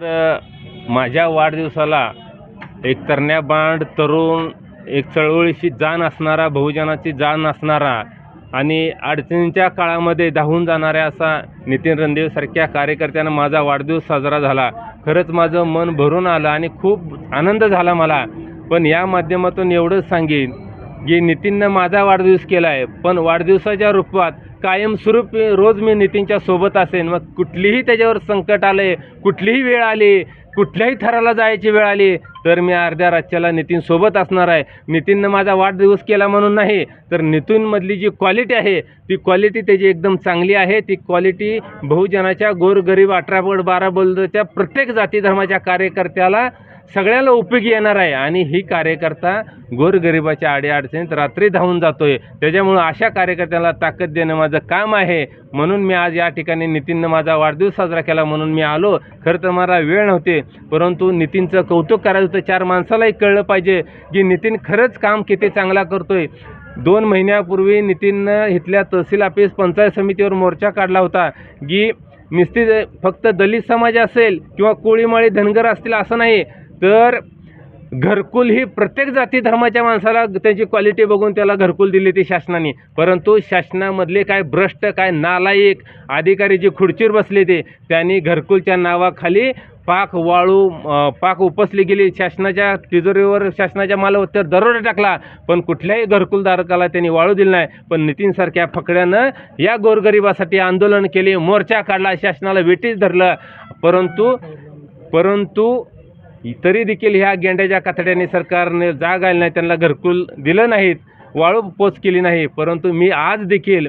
तर माझ्या वाढदिवसाला एक तरण्या बांड तरुण एक चळवळीची जाण असणारा बहुजनाची जाण असणारा आणि अडचणींच्या काळामध्ये धावून जाणाऱ्या असा नितीन रणदेवसारख्या कार्यकर्त्यानं माझा वाढदिवस साजरा झाला. खरंच माझं मन भरून आलं आणि खूप आनंद झाला मला. पण या माध्यमातून एवढंच सांगेन की नितीननं माझा वाढदिवस केला आहे पण वाढदिवसाच्या रूपात कायमस्वरूपी रोज मी नितीनच्या सोबत असेन. मग कुठलीही त्याच्यावर संकट आले कुठलीही वेळ आली कुठल्याही थराला जायची वेळ आली तर मी अर्ध्या राज्याला नितीन सोबत असणार आहे. नितीननं माझा वाढदिवस केला म्हणून नाही तर नितीनमधली जी क्वालिटी आहे ती क्वालिटी त्याची एकदम चांगली आहे. ती क्वालिटी बहुजनाच्या गोरगरीब अठरा पड बारा बोलच्या प्रत्येक जाती धर्माच्या कार्यकर्त्याला सगळ्याला उपयोगी येणार आहे. आणि ही कार्यकर्ता गोरगरिबाच्या अडीअडचणीत रात्री धावून जातोय. त्याच्यामुळं अशा कार्यकर्त्याला ताकद देणं माझं काम आहे. म्हणून मी आज या ठिकाणी नितीननं माझा वाढदिवस साजरा केला. म्हणून मी आलो. खरं तर मला वेळ नव्हते. परंतु नितीनचं कौतुक करायचं होतं. चार माणसालाही कळलं पाहिजे की नितीन खरंच काम किती चांगला करतोय. दोन महिन्यापूर्वी नितीननं इथल्या तहसील ऑफिस पंचायत समितीवर मोर्चा काढला होता की निस्ती फक्त दलित समाज असेल किंवा कोळीमाळी धनगर असतील असं नाही. तर घरकुल ही प्रत्येक जाती धर्माच्या माणसाला त्याची क्वालिटी बघून त्याला घरकुल दिली ती शासनाने. परंतु शासनामधले काय भ्रष्ट काय नालायक अधिकारी जे खुर्चीवर बसले ते त्यांनी घरकुलच्या नावाखाली पाक वाळू पाक उपसली गेली. शासनाच्या तिजोरीवर शासनाच्या मालमत्तेवर दरोडा टाकला. पण कुठल्याही घरकुलधारकाला त्यांनी वाळू दिली नाही. पण नितीनसारख्या फकड्यानं या गोरगरिबासाठी आंदोलन केले. मोर्चा काढला. शासनाला वेटीच धरलं. परंतु परंतु तरी देखील ह्या गेंड्याच्या कातड्याने सरकारने जाग आली नाही त्यांना घरकुल दिलं नाहीत वाळू पोच केली नाही. परंतु मी आज देखील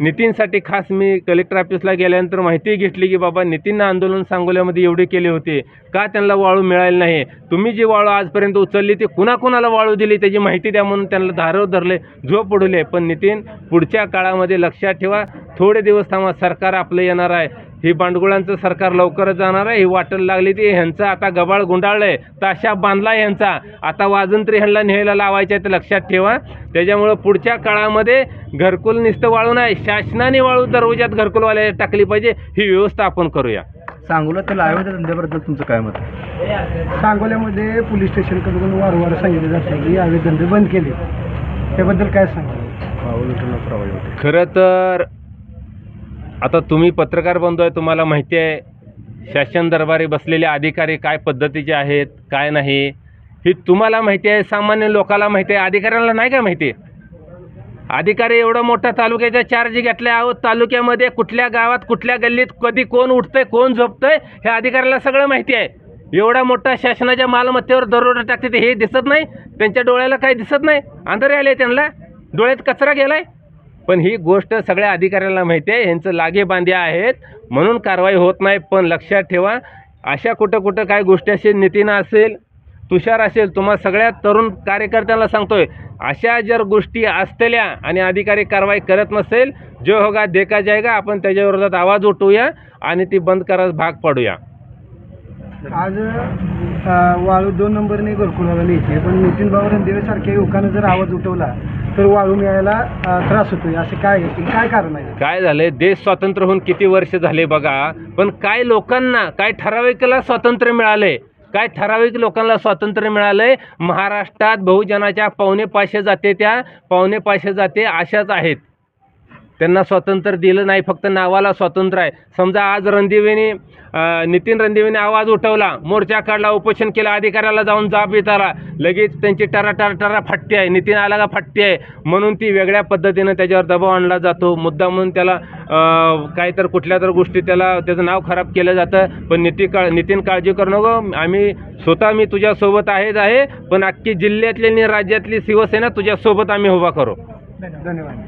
नितीनसाठी खास मी कलेक्टर ऑफिसला गेल्यानंतर माहिती घेतली की बाबा नितीननं आंदोलन सांगोल्यामध्ये एवढे केले होते. का त्यांना वाळू मिळाली नाही? तुम्ही जी वाळू आजपर्यंत उचलली ती कुणाकुणाला वाळू दिली त्याची माहिती द्या म्हणून त्यांना धारव धरले झोप उडवले पण नितीन पुढच्या काळामध्ये लक्षात ठेवा थोडे दिवस थांबा सरकार आपलं येणार आहे. ही बांडगुळांचं सरकार लवकरच जाणार आहे. ही वाटेल लागली ती. ह्यांचं आता गबाळ गुंडाळलंय. ताशा बांधलाय ह्यांचा. आता वाजंत्री ह्यांना न्यायला लावायचे आहे ते लक्षात ठेवा. त्याच्यामुळं पुढच्या काळामध्ये घरकुल नुसतं वाळू नाही शासनाने वाळू दरवाजात घरकुलवाल्या टाकली पाहिजे. ही व्यवस्था आपण करूया. सांगोला त्याला अवैध धंद्याबद्दल तुमचं काय मत आहे? सांगोल्यामध्ये पोलीस स्टेशनकडून वारंवार सांगितलं जातं की अवैध धंदे बंद केले. त्याबद्दल काय सांगा खरं तर आता तुम्ही पत्रकार बंधू आहे तुम्हाला माहिती आहे शासन दरबारी बसलेले अधिकारी काय पद्धतीचे आहेत काय नाही ही तुम्हाला माहिती आहे सामान्य लोकाला माहिती आहे अधिकाऱ्यांना नाही का माहिती? अधिकारी एवढं मोठा तालुक्याच्या चार्ज घेतल्या आहोत तालुक्यामध्ये कुठल्या गावात कुठल्या गल्लीत कधी कोण उठतंय कोण झोपतंय हे अधिकाऱ्याला सगळं माहिती आहे. एवढा मोठा शासनाच्या मालमत्तेवर दरोडा टाकते ते हे दिसत नाही त्यांच्या डोळ्याला काही दिसत नाही. अंधारे आले त्यांना डोळ्यात कचरा गेलाय. पण ही गोष्ट सगळ्या अधिकाऱ्यांना माहिती आहे. यांचं लागे बांधे आहेत. म्हणून कारवाई होत नाही पण लक्षात ठेवा. अशा कुठं कुठं काय गोष्टी असेल नितीन असेल तुषार असेल तुम्हा सगळ्या तरुण कार्यकर्त्यांना सांगतोय. अशा जर गोष्टी असलेल्या आणि अधिकारी कारवाई करत नसेल जो होगा देखा जायगा आपण त्याच्या विरोधात आवाज उठवूया आणि ती बंद करायला भाग पाडूया. आज वाळू दोन नंबरने घरकुलाला लिहिते पण नितीन भाऊ रणदेवे सारख्या युवकानं जर आवाज उठवला तर वाळून यायला अं, त्रास होतोय. असे काय काय कारण आहे? काय झालंय? देश स्वतंत्र होऊन किती वर्ष झाले बघा. पण काय लोकांना काय ठराविकला स्वातंत्र्य मिळाले काय ठराविक लोकांना स्वातंत्र्य मिळालंय? महाराष्ट्रात बहुजनाच्या पावणे पाचशे जाते त्या पावणे पाचशे जाते अशाच आहेत. त्यांना स्वातंत्र्य दिलं नाही फक्त नावाला स्वातंत्र्य आहे. समजा आज रणदिवेने नितीन रणदिवेने आवाज उठवला मोर्चा काढला उपोषण केलं अधिकाऱ्याला जाऊन जाब विचारला लगेच त्यांची टरा टरा टरा फटते आहे. नितीन आला का फटते आहे? म्हणून ती वेगळ्या पद्धतीनं त्याच्यावर दबाव आणला जातो. मुद्दा म्हणून त्याला काही तर कुठल्या तर गोष्टी त्याला त्याचं नाव खराब केलं जातं. पण निती काळ नितीन काळजी करू नको. आम्ही स्वतः मी तुझ्यासोबत आहेच आहे. पण अख्खी जिल्ह्यातली आणि राज्यातली शिवसेना तुझ्यासोबत आम्ही उभा करू. धन्यवाद.